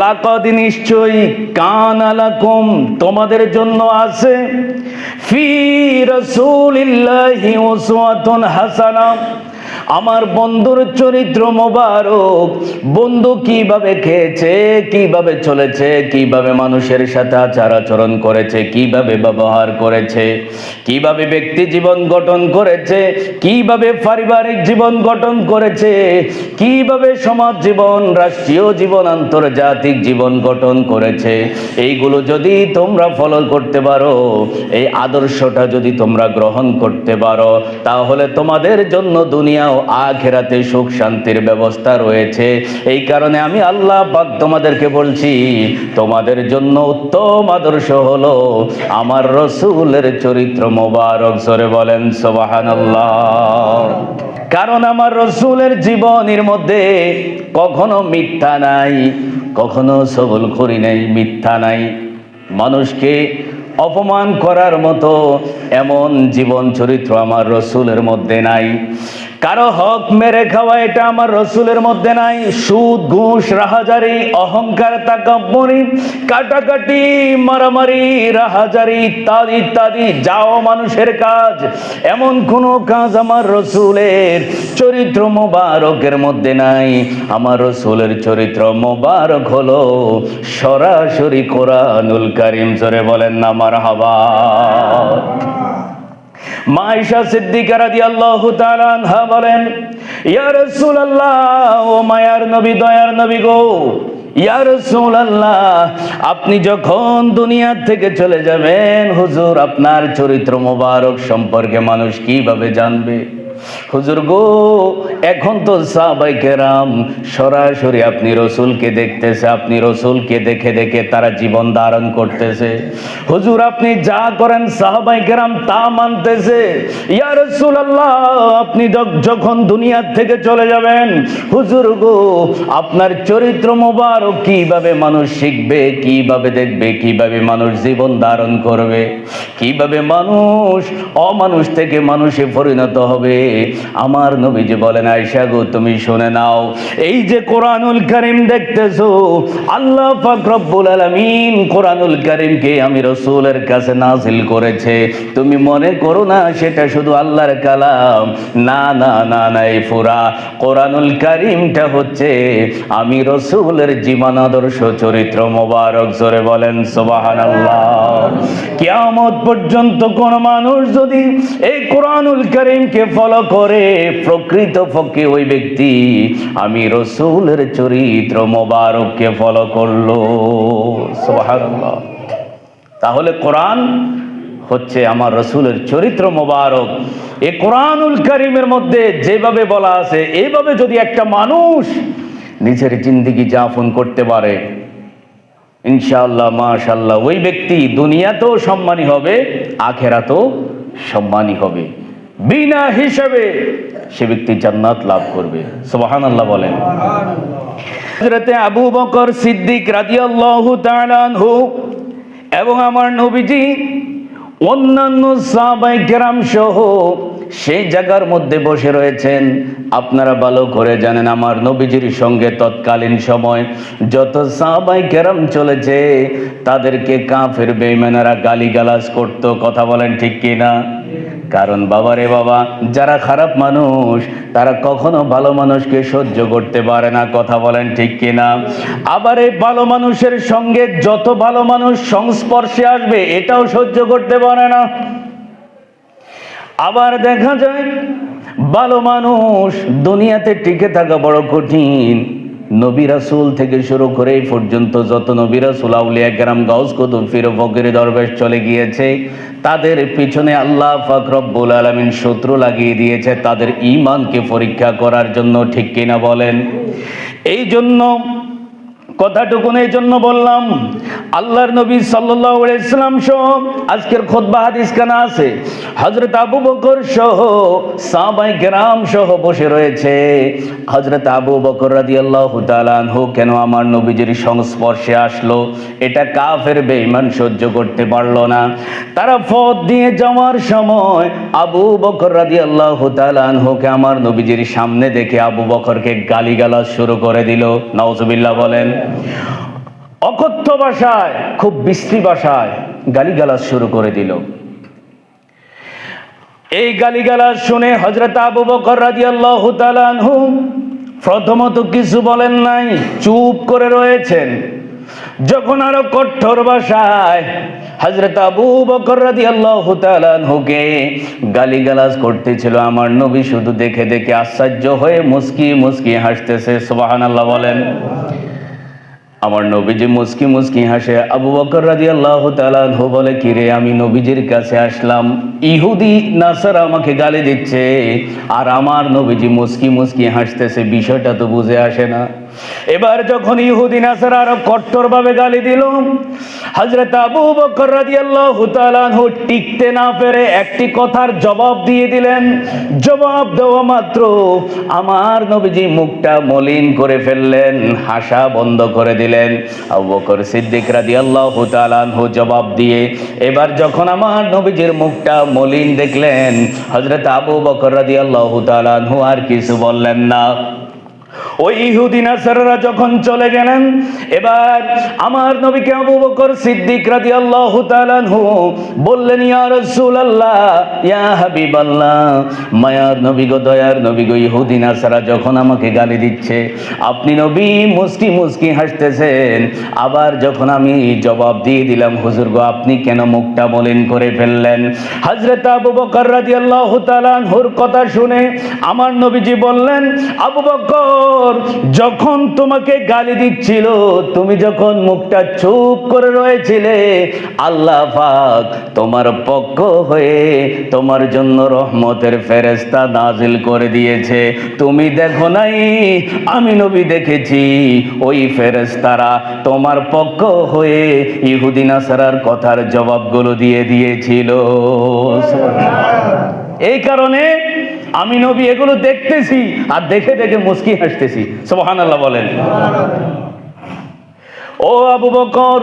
লাকদ নিশ্চয়ই কান আলাকুম তোমাদের জন্য আছে। ফি রাসূলিল্লাহি উসওয়াতুন হাসানা। আমার বন্ধুর চরিত্র মোবারক। বন্ধু কীভাবে খেয়েছে, কীভাবে চলেছে, কীভাবে মানুষের সাথে আচার আচরণ করেছে, কীভাবে ব্যবহার করেছে, কীভাবে ব্যক্তি জীবন গঠন করেছে, কীভাবে পারিবারিক জীবন গঠন করেছে, কীভাবে সমাজ জীবন, রাষ্ট্রীয় জীবন, আন্তর্জাতিক জীবন গঠন করেছে, এইগুলো যদি তোমরা ফলো করতে পারো, এই আদর্শটা যদি তোমরা গ্রহণ করতে পারো, তাহলে তোমাদের জন্য দুনিয়া ও আখেরাতে সুখ শান্তির ব্যবস্থা রয়েছে। এই কারণে আমি আল্লাহ পাক তোমাদেরকে বলছি, তোমাদের জন্য উত্তম আদর্শ হলো আমার রসুলের চরিত্র মোবারক সরে বলেন সোবাহান কারণ আমার রসুলের জীবনের মধ্যে কখনো মিথ্যা নাই, কখনো সবল করি নাই, মিথ্যা নাই। মানুষকে অপমান করার মতো এমন জীবন চরিত্র আমার রসুলের মধ্যে নাই। কারও হক মেরে খাওয়া এটা আমার রসুলের মধ্যে নাই। সুদ, ঘুষ, রাহাজারি, অহংকার তাকাব্বরি কাটাকাটি, মারামারি, রাহাজারি, ইত্যাদি ইত্যাদি, যাও মানুষের কাজ। এমন কোনো কাজ আমার রসুলের চরিত্র মোবারকের মধ্যে নাই। আমার রসুলের চরিত্র মোবারক হলো সরাসরি কোরআনুল কারিম। সরে বলেন না আমার হাবা মাইশা সিদ্দিকা রাদিয়াল্লাহু তাআলা আনহা বলেন, ইয়া রাসূলুল্লাহ, ও মায়ার নবী, দয়ার নবী গো, ইয়া রাসূলুল্লাহ, আপনি যখন দুনিয়া থেকে চলে যাবেন, হুজুর, আপনার চরিত্র মোবারক সম্পর্কে মানুষ কীভাবে জানবে? হুজুর গো, এখন তো সাহাবাই কেরাম সরাসরি আপনি রসুলকে দেখতেছে, আপনি রসুলকে দেখে দেখে তারা জীবন ধারণ করতেছে। হুজুর, আপনি যা করেন সাহাবাই কেরাম তা মানতেছে। ইয়া রসুল আল্লাহ আপনি যখন দুনিয়ার থেকে চলে যাবেন, হুজুর গো, আপনার চরিত্র মোবারক কীভাবে মানুষ শিখবে, কীভাবে দেখবে, কীভাবে মানুষ জীবন ধারণ করবে, কীভাবে মানুষ অমানুষ থেকে মানুষে পরিণত হবে? আমার নবীজি বলেন আয়সা গো, তুমি শুনে নাও, এই যে কোরআনুল করিম দেখতেছো, আল্লাহ পাক রব্বুল আলামিন কোরআনুল করিমকে আমি রসুলের কাছে নাজিল করেছে। তুমি মনে করো না, সেটা শুধু আল্লাহর কালাম? না না না না, এই পুরা কোরআনুল করিমটা হচ্ছে আমি রসুলের জীবন আদর্শ, চরিত্র মোবারক, জোরে বলেন সোবাহান আল্লাহ কিয়ামত পর্যন্ত কোন মানুষ যদি এই কোরআনুল করিমকে ফলো করে প্রকৃত পক্ষে ওই ব্যক্তি। আমি রসুলের চরিত্র মোবারককে ফলো করল। তাহলে কোরআন হচ্ছে আমার রসুলের চরিত্র মোবারক। এ কোরআনুল করিমের মধ্যে যেভাবে বলা আছে এইভাবে যদি একটা মানুষ নিজের জিন্দিগি যাপন করতে পারে, ইনশাআল্লাহ মাশাল্লাহ ওই ব্যক্তি দুনিয়াতেও সম্মানী হবে, আখেরাতেও সম্মানী হবে। বিনা হিসাবে সে ব্যক্তি জান্নাত লাভ করবে। সুবাহান আল্লাহ বলেন আবু বকর সিদ্দিক রাদিয়াল্লাহু তাআলা আনহু এবং আমার নবীজি, অন্যান্য সাহাবাই কেরাম সহ সেই জায়গার মধ্যে বসে রয়েছেন। আপনারা ভালো করে জানেন, আমার নবীজির সঙ্গে তৎকালীন সময় যত সাহাবাই কেরাম চলেছে, তাদেরকে কাফের বেইমানারা গালিগালাজ করতো। কথা বলেন ঠিক কিনা? কারণ বাবা রে বাবা, যারা খারাপ মানুষ, তারা কখনো ভালো মানুষকে সহ্য করতে পারে না, কথা বলেন ঠিক কিনা? আবার এই ভালো মানুষের সঙ্গে যত ভালো মানুষ সংস্পর্শে আসবে, এটাও সহ্য করতে পারে না। আবার দেখা যায়, ভালো মানুষ দুনিয়াতে টিকে থাকা বড় কঠিন। নবী রাসুল থেকে শুরু করে এই পর্যন্ত যত নবী রাসুল, আউলিয়া গ্রাম গাউস কুতুব, ফির ফকির দরবেশ চলে গিয়েছে। তাদের পিছনে আল্লাহ ফাকরব্বুল আলমিন শত্রু লাগিয়ে দিয়েছে। তাদের ইমানকে পরীক্ষা করার জন্য ঠিক কিনা বলেন? এই জন্য কথাটুকুন এই জন্য বললাম, আল্লাহর নবী আলাইহি ইসলাম সহ আজকের খুতবা হাদিস কানা আছে। হজরত আবু বকর সহ সাহাবাই কেরাম সহ বসে রয়েছে। হযরত আবু বকর রাদিয়াল্লাহু তাআলা আনহু, কেন আমার নবীজির সংস্পর্শে আসলো? এটা কাফের বেঈমান সহ্য করতে পারল না। তারা পথ দিয়ে যাওয়ার সময় আবু বকর রাদিয়াল্লাহু তাআলা আনহুকে আমার নবীজির সামনে দেখে আবু বকরকে গালিগালাজ শুরু করে দিল। নাউজুবিল্লাহ বলেন অকথ্য ভাষায়, খুব বিশ্রী ভাষায় গালিগালাজ শুরু করে দিল। এই গালিগালাজ শুনে হজরত আবু বকর তাআলা আনহু প্রথমত কিছু বলেন নাই, চুপ করে রয়েছেন। যখন আরও কঠোর ভাষায় হজরত আবু বকর রাদিয়াল্লাহু তাআলা আনহুকে গালিগালাজ করতেছিল, আমার নবী শুধু দেখে দেখে আশ্চর্য হয়ে মুস্কি মুস্কি হাসতেছে, সুবহানাল্লাহ বলেন। আমার নবীজি মুসকি মুসকি হাসে, আবু বকর রাজি আল্লাহ তালাহু বলে কিরে আমি নবীজির কাছে আসলাম। ইহুদি নাসার আমাকে গালি দিচ্ছে, আর আমার নবীজি মুসকি মুসকি হাসতেছে, বিষয়টা তো বুঝে আসে না। এবার যখন ইহুদি নাসার আরও কট্টর ভাবে গালি দিল হজরত আবু বকর রাজি আল্লাহ টিকতে না পেরে একটি কথার জবাব দিয়ে দিলেন, জবাব দেওয়া মাত্র আমার নবীজি মুখটা মলিন করে ফেললেন, হাসা বন্ধ করে দিলেন। আবু বকর সিদ্দিক রাদিয়াল্লাহু তাআলা জবাব দিয়ে, এবার যখন আমার নবীজির মুখটা মলিন দেখলেন, হযরত আবু বকর রাদিয়াল্লাহু তাআলা আর কিছু বললেন না। ওই ইহুদি নাসাররা যখন চলে গেলেন, এবার আমার নবীকে আবু বকর সিদ্দিক রাদিয়াল্লাহু তাআলা আনহু বললেন, ইয়া রাসূলুল্লাহ, ইয়া হাবিবাল্লাহ, মায়ার নবী গো, দয়ার নবী গো যখন আমাকে গালি দিচ্ছে, আপনি নবী হাসতেছেন। আবার যখন আমি জবাব দিয়ে দিলাম, হুজুর গো, আপনি কেন মুখটা মলিন করে ফেললেন? হযরত আবু বকর রাদিয়াল্লাহু তাআলা আনহুর কথা শুনে আমার নবীজি বললেন, আবু বকর যখন তোমাকে গালি দিচ্ছিল, তুমি যখন মুখটা চুপ করে রয়েছিলে, আল্লাহ পাক তোমার পক্ষ হয়ে তোমার জন্য রহমতের ফেরেস্তা নাজিল করে দিয়েছে। তুমি দেখো নাই, আমি নবী দেখেছি, ওই ফেরেস্তারা তোমার পক্ষ হয়ে ইহুদিন আসারার কথার জবাবগুলো দিয়ে দিয়েছিল। এই কারণে আমি নবী এগুলো দেখতেছি আর দেখে দেখে মুস্কি হাসতেছি। সোহান আল্লাহ বলেন ও আবু বকর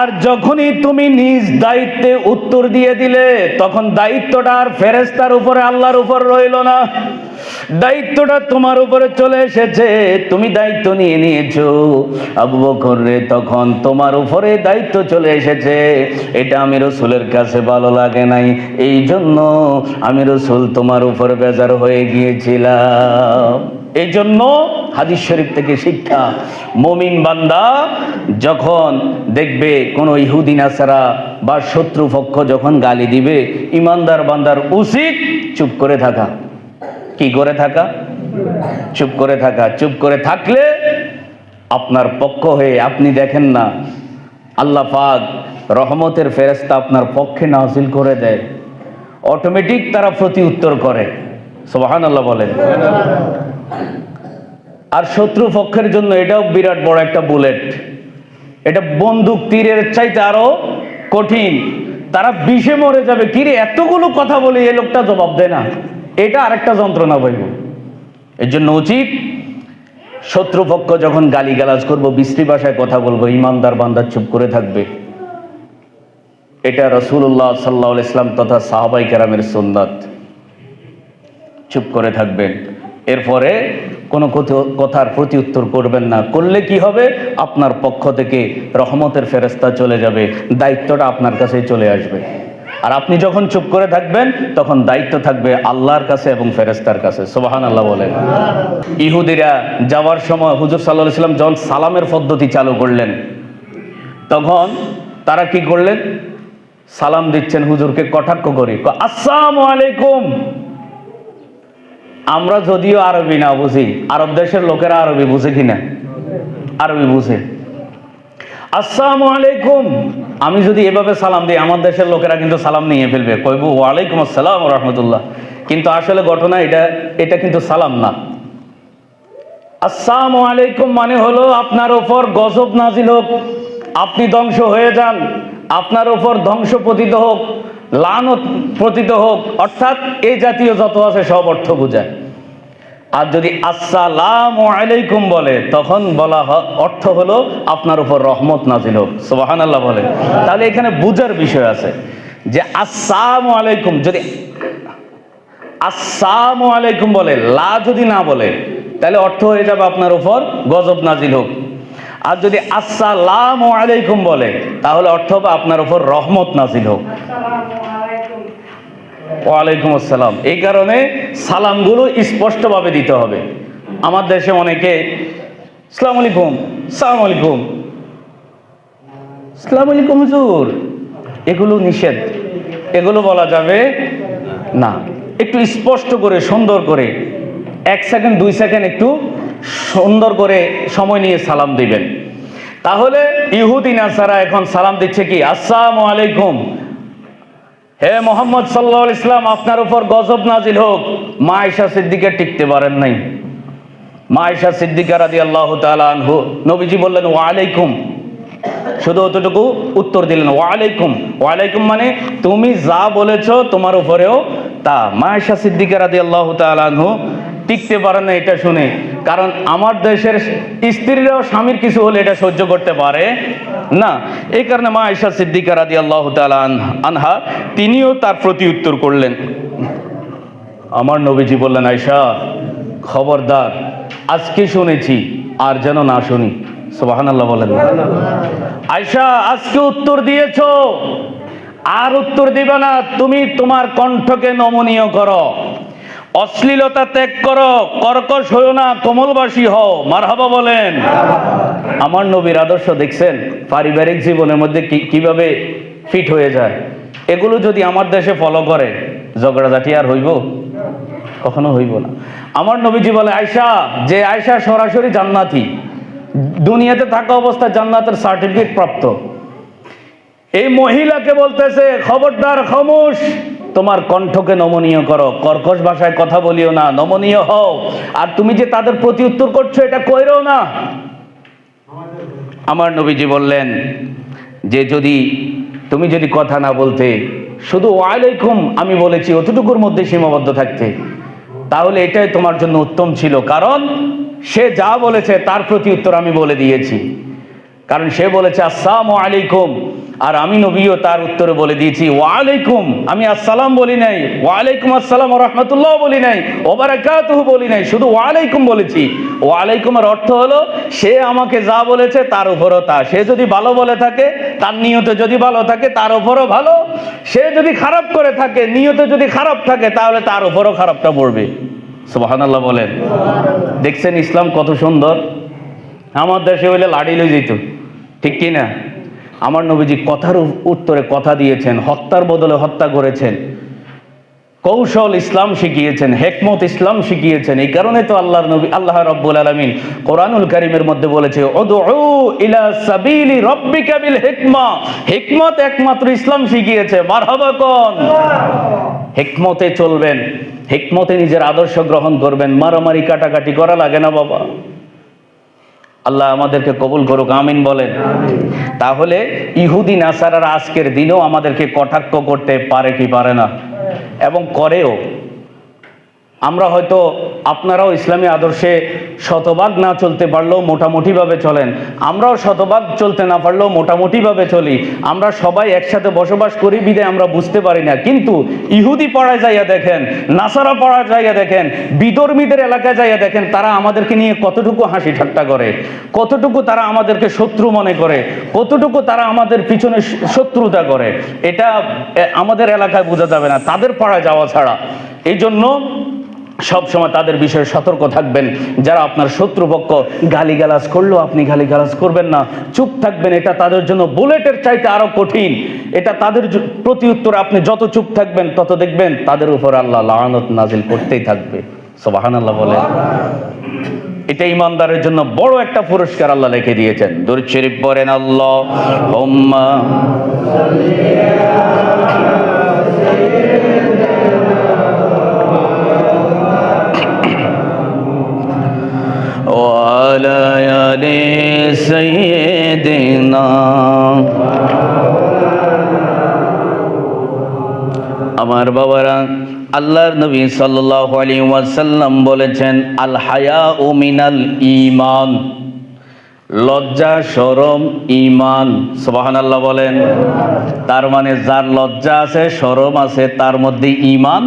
আর যখনই তুমি নিজ দায়িত্বে উত্তর দিয়ে দিলে, তখন দায়িত্বটা আর ফেরেস্তার উপরে, আল্লাহর উপর রইল না। দায়িত্বটা তোমার উপরে চলে এসেছে, তুমি দায়িত্ব নিয়ে নিয়েছো। আবু বকর রে তখন তোমার উপরে দায়িত্ব চলে এসেছে। এটা আমি রসুলের কাছে ভালো লাগে নাই এই জন্য আমি রসুল তোমার উপর বেজার হয়ে গিয়েছিলাম। এই জন্য হাদিস শরীফ থেকে শিক্ষা। মমিন বান্দা যখন দেখবে কোনো ইহুদি, নাসারা বা শত্রুপক্ষ যখন গালি দিবে, ইমানদার বান্দার উচিত চুপ করে থাকা। কি করে থাকা? চুপ করে থাকা। চুপ করে থাকলে আপনার পক্ষ হয়ে আপনি দেখেন না। আল্লাহ পাক রহমতের ফেরেস্তা আপনার পক্ষে নাজিল করে দেয়। অটোমেটিক তারা প্রতি উত্তর করে। সোবাহান আল্লাহ বলেন। আর শত্রু পক্ষের জন্য এটাও বিরাট বড় একটা বুলেট। এটা বন্দুক তীরের চাইতে আরও কঠিন। তারা বিষে মরে যাবে। কিরে এতগুলো কথা বলে এ লোকটা জবাব দেয় না। এটা আরেকটা যন্ত্রণা পাইব এর জন্য উচিত শত্রুপক্ষ যখন গালিগালাজ করব, বিশ্রী ভাষায় কথা বলব, ইমানদার বান্দার চুপ করে থাকবে। এটা রসুল্লাহ সাল্লাহ ইসলাম তথা সাহাবাই কেরামের সুন্নাত। চুপ করে থাকবেন। এরপরে কোনো কথ- কথার প্রতি উত্তর করবেন না। করলে কি হবে? আপনার পক্ষ থেকে রহমতের ফেরেস্তা চলে যাবে। দায়িত্বটা আপনার কাছেই চলে আসবে। আর আপনি যখন চুপ করে থাকবেন, তখন দায়িত্ব থাকবে আল্লাহর কাছে এবং ফেরেস্তার কাছে। সোবাহান আল্লাহ বলেন। ইহুদিরা যাওয়ার সময় হুজুর সাল্লাহ ইসলাম যখন সালামের পদ্ধতি চালু করলেন, তখন তারা কি করলেন? সালাম দিচ্ছেন হুজুরকে কটাক্ষ করে। আসসালামু আলাইকুম। আমরা যদিও আরবি না বুঝি, আরব দেশের লোকেরা আরবি বুঝে কিনা? আরবি বুঝে। আসসালামু আলাইকুম। আমি যদি এভাবে সালাম দিই, আমার দেশের লোকেরা কিন্তু সালাম নিয়ে ফেলবে। কইব, ওয়ালাইকুম আসসালাম রহমতুল্লাহ। কিন্তু আসলে ঘটনা এটা এটা কিন্তু সালাম না। আসসালামু আলাইকুম মানে হলো আপনার ওপর গজব নাজিল হোক, আপনি ধ্বংস হয়ে যান, আপনার ওপর ধ্বংস পতিত হোক লানত পতিত হোক, অর্থাৎ এই জাতীয় যত আছে সব অর্থ বোঝায়। আর যদি আসসালাম আলাইকুম বলে, তখন বলা অর্থ হলো আপনার উপর রহমত নাজিল হোক। সুবাহান আল্লাহ বলে। তাহলে এখানে বুঝার বিষয় আছে যে আসসালামু আলাইকুম যদি আসসালামু আলাইকুম বলে, লা যদি না বলে, তাহলে অর্থ হয়ে যাবে আপনার উপর গজব নাজিল হোক। আর যদি আসসালাম আলাইকুম বলে, তাহলে অর্থ আপনার উপর রহমত নাজিল হোক। ওয়ালাইকুম আসসালাম। এই কারণে সালামগুলো স্পষ্টভাবে দিতে হবে। আমার দেশে অনেকে, সালাম আলাইকুম সালাম আলাইকুম। সালাম আলাইকুম হুজুর। এগুলো নিষেধ। এগুলো বলা যাবে না। একটু স্পষ্ট করে, সুন্দর করে, এক সেকেন্ড, দুই সেকেন্ড একটু সুন্দর করে সময় নিয়ে সালাম দিবেন। তাহলে ইহুদি নাসারা এখন সালাম দিচ্ছে কি? আসসালাম আলাইকুম। হে মোহাম্মদ সাল্লাহ ইসলাম আপনার উপর গজব নাজিল হোক। মা আয়সা সিদ্দিকে টিকতে পারেন নাই। মা আয়সা সিদ্দিকা রাদি আল্লাহ আনহু, নবীজি বললেন, ওয়ালাইকুম। শুধু অতটুকু উত্তর দিলেন, ওয়ালাইকুম। ওয়ালাইকুম মানে তুমি যা বলেছ তোমার উপরেও তা। মা আয়সা সিদ্দিকা রাদি আল্লাহ আনহু টিকতে পারেন না এটা শুনে কারণ আমার দেশের স্ত্রীরাও স্বামীর কিছু হলে এটা সহ্য করতে পারে না। এই কারণে মা আয়সা সিদ্দিকা রাদি আল্লাহ আনহা তিনিও তার প্রতি উত্তর করলেন। আমার নবীজি বললেন আয়সা খবরদার, আজকে শুনেছি, আর যেন না শুনি। সোবাহান বলেন আয়সা আজকে উত্তর দিয়েছ। আর উত্তর দিবে না, তুমি তোমার কণ্ঠকে নমনীয় করো। অশ্লীলতা ত্যাগ করো, কর্কশ হও না, কোমলবাসী হও, মারহাবা বলেন। আমার নবীর আদর্শ দেখছেন, পারিবারিক জীবনের মধ্যে কীভাবে ফিট হয়ে যায়। এগুলো যদি আমার দেশে ফলো করে, ঝগড়াঝাটি আর হইব? কখনো হইব না। আমার নবীজি বলে আয়সা যে আয়সা সরাসরি জান্নাতি, দুনিয়াতে থাকা অবস্থায় জান্নাতের সার্টিফিকেট প্রাপ্ত। এই মহিলাকে বলতেছে, খবরদার, খামোশ। তোমার কণ্ঠকে নমনীয় করো। কর্কশ ভাষায় কথা বলিও না, নমনীয় হও। আর তুমি যে তাদের প্রতি উত্তর করছ, এটা কইরো না। আমার নবীজি বললেন, যে যদি তুমি যদি কথা না বলতে, শুধু ওয়ালাইকুম আমি বলেছি, অতটুকুর মধ্যে সীমাবদ্ধ থাকতে, তাহলে এটাই তোমার জন্য উত্তম ছিল। কারণ সে যা বলেছে, তার প্রতি উত্তর আমি বলে দিয়েছি। কারণ সে বলেছে, আসসালামু আলাইকুম। আর আমি নবীও তার উত্তরে বলে দিয়েছি, ওয়ালাইকুম। আমি আসসালাম বলি নাই, ওয়ালাইকুম আসসালাম রহমতুল্লাহ বলি নাই ওবারাকাতুহু বলি নাই, শুধু ওয়ালাইকুম বলেছি। ওয়ালাইকুমের অর্থ হলো, সে আমাকে যা বলেছে তার উপরও তা। সে যদি ভালো বলে থাকে, তার নিয়তে যদি ভালো থাকে, তার উপরও ভালো। সে যদি খারাপ করে থাকে, নিয়তে যদি খারাপ থাকে, তাহলে তার উপরও খারাপটা পড়বে। সুবহানাল্লাহ বলেন। দেখছেন ইসলাম কত সুন্দর? আমার দেশে হইলে লাড়ি লই যেত ঠিক কি না আমার নবীজি কথার উত্তরে কথা দিয়েছেন, হত্যার বদলে হত্যা করেছেন, কৌশল ইসলাম শিখিয়েছেন, হেকমত ইসলাম শিখিয়েছেন। এই কারণে তো আল্লাহর নবী, আল্লাহ রব্বুল আলামিন কোরআনুল কারীমের মধ্যে বলেছে ইলা সাবিলি একমাত্র ইসলাম শিখিয়েছে। মারহাবা হিকমতে চলবেন, হেকমতে নিজের আদর্শ গ্রহণ করবেন। মারামারি কাটাকাটি করা লাগে না বাবা। আল্লাহ আমাদেরকে কবুল করুক, আমিন বলেন। তাহলে ইহুদি, নাসারারা আজকের দিনেও আমাদেরকে কটাক্ষ করতে পারে কি পারে না? এবং করেও আমরা হয়তো আপনারাও ইসলামী আদর্শে শতভাগ না চলতে পারলেও মোটামুটিভাবে চলেন। আমরাও শতভাগ চলতে না পারলেও মোটামুটিভাবে চলি। আমরা সবাই একসাথে বসবাস করি বিদায় আমরা বুঝতে পারি না। কিন্তু ইহুদি পাড়ায় যাইয়া দেখেন, নাসারা পাড়ায় যাইয়া দেখেন বিধর্মীদের এলাকায় যাইয়া দেখেন, তারা আমাদেরকে নিয়ে কতটুকু হাসি ঠাট্টা করে, কতটুকু তারা আমাদেরকে শত্রু মনে করে, কতটুকু তারা আমাদের পিছনে শত্রুতা করে। এটা আমাদের এলাকায় বোঝা যাবে না, তাদের পাড়ায় যাওয়া ছাড়া। এই জন্য সব সময় তাদের বিষয়ে সতর্ক থাকবেন। যারা আপনার শত্রুপক্ষ গালিগালাজ করলেও আপনি গালিগালাজ করবেন না। চুপ থাকবেন, এটা তাদের জন্য বুলেটের চাইতে আরও কঠিন। এটা তাদের প্রতি উত্তর আপনি যত চুপ থাকবেন, তত দেখবেন তাদের উপর আল্লাহ লানত নাজিল করতেই থাকবে। সোবাহান আল্লাহ এটা ইমানদারের জন্য বড় একটা পুরস্কার আল্লাহ লিখে দিয়েছেন। দূর শরীফ পড়েন, আল্লাহ হোম্মা وعلى آل سيدنا আমার বাবারা আল্লাহর নবী সাল্লাল্লাহু আলাইহি ওয়াসাল্লাম বলেছেন আল হায়া ও মিনাল ঈমান লজ্জা শরম ঈমান সুবহানাল্লাহ বলেন তার মানে যার লজ্জা আছে শরম আছে তার মধ্যে ঈমান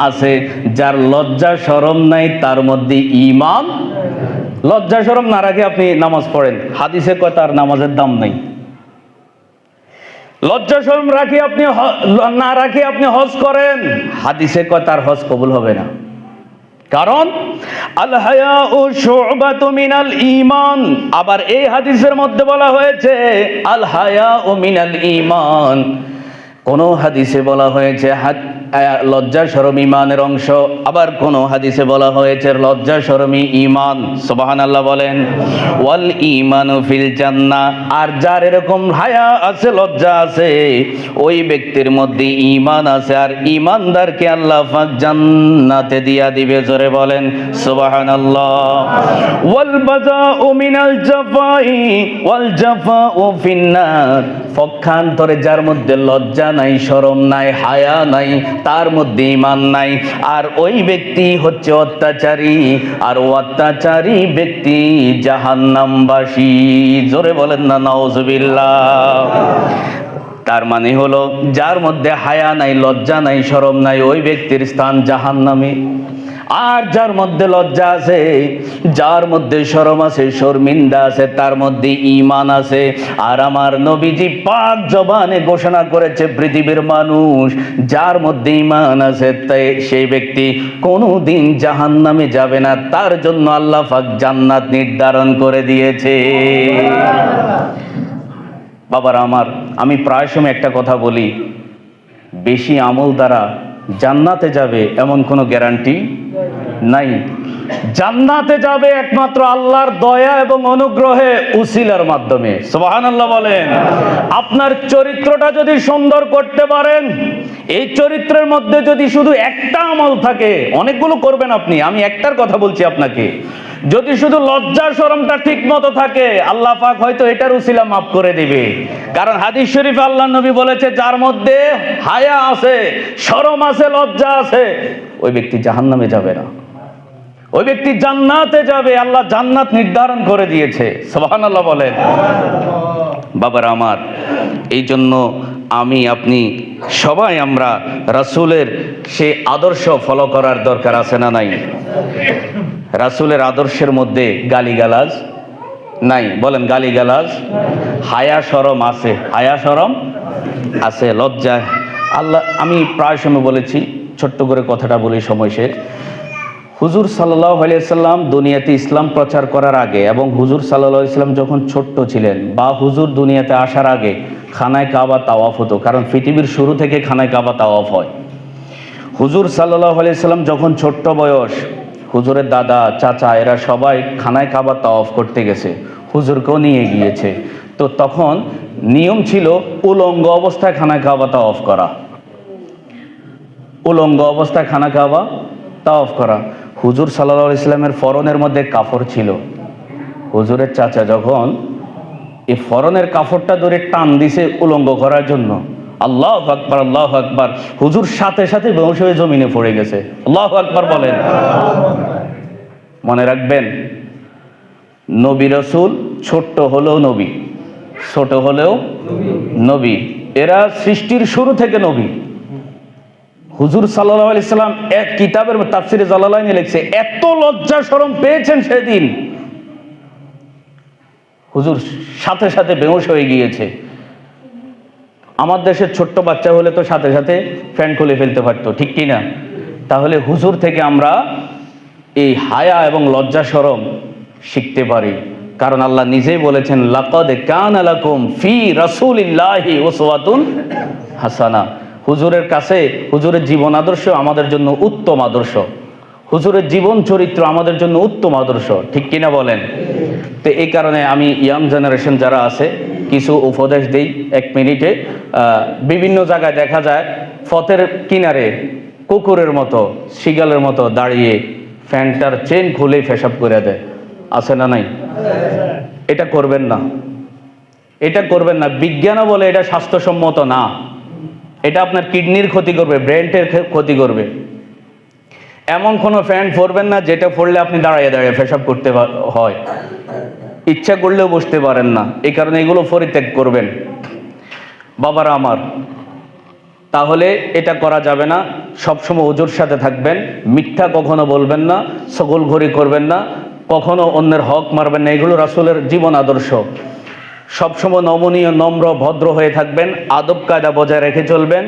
আছে যার লজ্জা শরম নাই তার মধ্যে ঈমান লজ্জা সরম না রাখে আপনি নামাজ পড়েন। হাদিসে কয় তার নামাজের দাম নেই। লজ্জা শরম রাখি আপনি না রাখি আপনি হজ করেন। হাদিসে কয় তার হজ কবুল হবে না। কারণ আল হায়া ও শুবাতু মিনাল ঈমান। আবার এই হাদিসের মধ্যে বলা হয়েছে আল হায়া ও মিনাল ঈমান। কোন হাদিসে বলা হয়েছে, হাত- লজ্জা শরম ইমানের অংশ। আবার কোন হাদিসে বলা হয়েছে লজ্জা শরমি ইমান সুবহানাল্লাহ বলেন, ওয়াল ইমানু ফিল জান্নাহ আর যার এরকম হায়া আছে, লজ্জা আছে, ওই ব্যক্তির মধ্যে ইমান আছে। আর ইমানদারকে আল্লাহ পাক জান্নাতে দিয়া দিবে, জোরে বলেন, সুবহানাল্লাহ। ওয়াল বাজা ও মিনাল জাফাই, ওয়াল জাফাউ ফিন্নার পক্ষান্তরে যার মধ্যে লজ্জা নাই, শরম নাই, হায়া নাই তার মধ্যে ইমান নাই। আর ওই ব্যক্তি হচ্ছে অত্যাচারী। আর অত্যাচারী ব্যক্তি জাহান্নামবাসী। জোরে বলেন না, নাউজুবিল্লাহ। তার মানে হলো, যার মধ্যে হায়া নাই, লজ্জা নাই, শরম নাই, ওই ব্যক্তির স্থান জাহান্নামে। আর যার মধ্যে লজ্জা আছে, যার মধ্যে শরম আছে, শর্মিন্দা আছে, তার মধ্যে ইমান আছে। আর আমার নবীজি পাক জবানে ঘোষণা করেছে, পৃথিবীর মানুষ যার মধ্যে ইমান আছে তাই সেই ব্যক্তি কোনো দিন জাহান নামে যাবে না। তার জন্য আল্লাহ পাক জান্নাত নির্ধারণ করে দিয়েছে। বাবার আমার, আমি প্রায় সময় একটা কথা বলি। বেশি আমল দ্বারা জান্নাতে যাবে এমন কোনো গ্যারান্টি নাই। জান্নাতে যাবে একমাত্র আল্লাহর দয়া এবং অনুগ্রহে উসিলার মাধ্যমে। সুবাহান আল্লাহ বলেন। আপনার চরিত্রটা যদি সুন্দর করতে পারেন, এই চরিত্রের মধ্যে যদি শুধু একটা আমল থাকে, অনেকগুলো করবেন আপনি, আমি একটার কথা বলছি আপনাকে। যদি শুধু লজ্জা শরমটা ঠিক মতো থাকে, আল্লাহ পাক হয়তো এটার উসিলা মাফ করে দিবে। কারণ হাদিস শরীফ আল্লাহ নবী বলেছে, যার মধ্যে হায়া আছে শরম আছে, লজ্জা আছে, ওই ব্যক্তি জাহান্নামে যাবে না। ওই ব্যক্তি জান্নাতে যাবে, আল্লাহ জান্নাত নির্ধারণ করে দিয়েছে। সুবহানাল্লাহ বলেন। বাবার আমার এই জন্য আমি, আপনি, সবাই আমরা রাসূলের সে আদর্শ ফলো করার দরকার আছে না নাই? রাসূলের আদর্শের মধ্যে গালিগালাজ নাই। বলেন গালিগালাজ? হায়া শরম আছে। হায়া শরম আছে, লজ্জা। আল্লাহ, আমি প্রায় সময় বলেছি, ছোট্ট করে কথাটা বলি সময় শেষ। হুজুর সাল্লাহ আলিয়াল্লাম দুনিয়াতে ইসলাম প্রচার করার আগে এবং হুজুর সাল্লাহ ইসলাম যখন ছোট্ট ছিলেন বা হুজুর দুনিয়াতে আসার আগে খানায় কাবা তাওয়াফ হতো, কারণ পৃথিবীর শুরু থেকে খানায় কাবা তাওয়াফ হয়। হুজুর সাল্লাহ আলিয়াল্লাম যখন ছোট্ট বয়স, হুজুরের দাদা, চাচা এরা সবাই খানায় কাবা তাওয়াফ করতে গেছে, হুজুরকেও নিয়ে গিয়েছে। তো তখন নিয়ম ছিল উলঙ্গ অবস্থায় খানায় কাবা তাওয়াফ করা। উলঙ্গ অবস্থায় খানা কাবা তাওয়াফ করা। হুজুর সাল্লাহ ইসলামের ফরনের মধ্যে কাফড় ছিল। হুজুরের চাচা যখন এই ফরনের কাপড়টা ধরে টান দিছে উলঙ্গ করার জন্য, আল্লাহ আকবার আল্লাহ আকবার, হুজুর সাথে সাথে বেহুশ হয়ে জমিনে পড়ে গেছে। আল্লাহ আকবার বলেন। মনে রাখবেন, নবী রসুল ছোট্ট হলেও নবী, ছোট হলেও নবী। এরা সৃষ্টির শুরু থেকে নবী। হুজুর সাল্লাহ আলি সাল্লাম এক কিতাবের তাফসিরে জালালাইনে লিখছে, এত লজ্জা শরম পেয়েছেন সেদিন? হুজুর সাথে সাথে বেহুশ হয়ে গিয়েছে। আমার দেশের ছোট্ট বাচ্চা হলে তো সাথে সাথে ফ্যান খুলে ফেলতে পারতো, ঠিক কি না? তাহলে হুজুর থেকে আমরা এই হায়া এবং লজ্জা শরম শিখতে পারি। কারণ আল্লাহ নিজেই বলেছেন, লাকদ কান আলাকুম ফি রাসূলিল্লাহি উসওয়াতুন হাসানা। হুজুরের কাছে, হুজুরের জীবন আদর্শ আমাদের জন্য উত্তম আদর্শ। হুজুরের জীবন চরিত্র আমাদের জন্য উত্তম আদর্শ, ঠিক কিনা বলেন? তো এই কারণে আমি ইয়াং জেনারেশন যারা আছে, কিছু উপদেশ দিই এক মিনিটে। বিভিন্ন জায়গায় দেখা যায় ফতের কিনারে কুকুরের মতো, শিগালের মতো দাঁড়িয়ে ফ্যানটার চেন খুলে ফেসাব করে দেয়। আছে না নাই? এটা করবেন না। এটা করবেন না। বিজ্ঞানও বলে এটা স্বাস্থ্যসম্মত না। এটা আপনার কিডনির ক্ষতি করবে, ব্রেনটের ক্ষতি করবে। এমন কোনো ফ্যান পরবেন না, যেটা পড়লে আপনি দাঁড়িয়ে দাঁড়িয়ে পেশাব করতে হয়। ইচ্ছা করলেও বসতে পারেন না। এই কারণে এগুলো পরিত্যাগ করবেন। বাবারা আমার, তাহলে এটা করা যাবে না। সবসময় ওজোর সাথে থাকবেন। মিথ্যা কখনো বলবেন না সকল ঘড়ি করবেন না। কখনো অন্যের হক মারবেন না। এগুলো রাসূলের জীবন আদর্শ। সবসময় নমনীয়, নম্র, ভদ্র হয়ে থাকবেন, আদব কায়দা বজায় রেখে চলবেন।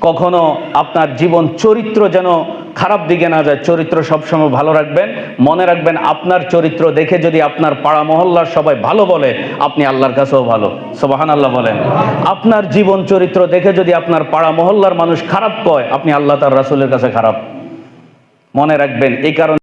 কখনো আপনার জীবন চরিত্র যেন খারাপ দিকে না যায়, চরিত্র সবসময় ভালো রাখবেন। মনে রাখবেন, আপনার চরিত্র দেখে যদি আপনার পাড়া মহল্লার সবাই ভালো বলে, আপনি আল্লাহর কাছেও ভালো। সোবাহান আল্লাহ বলেন। আপনার জীবন চরিত্র দেখে যদি আপনার পাড়া মহল্লার মানুষ খারাপ কয়, আপনি আল্লাহ তার রাসূলের কাছে খারাপ। মনে রাখবেন, এই কারণে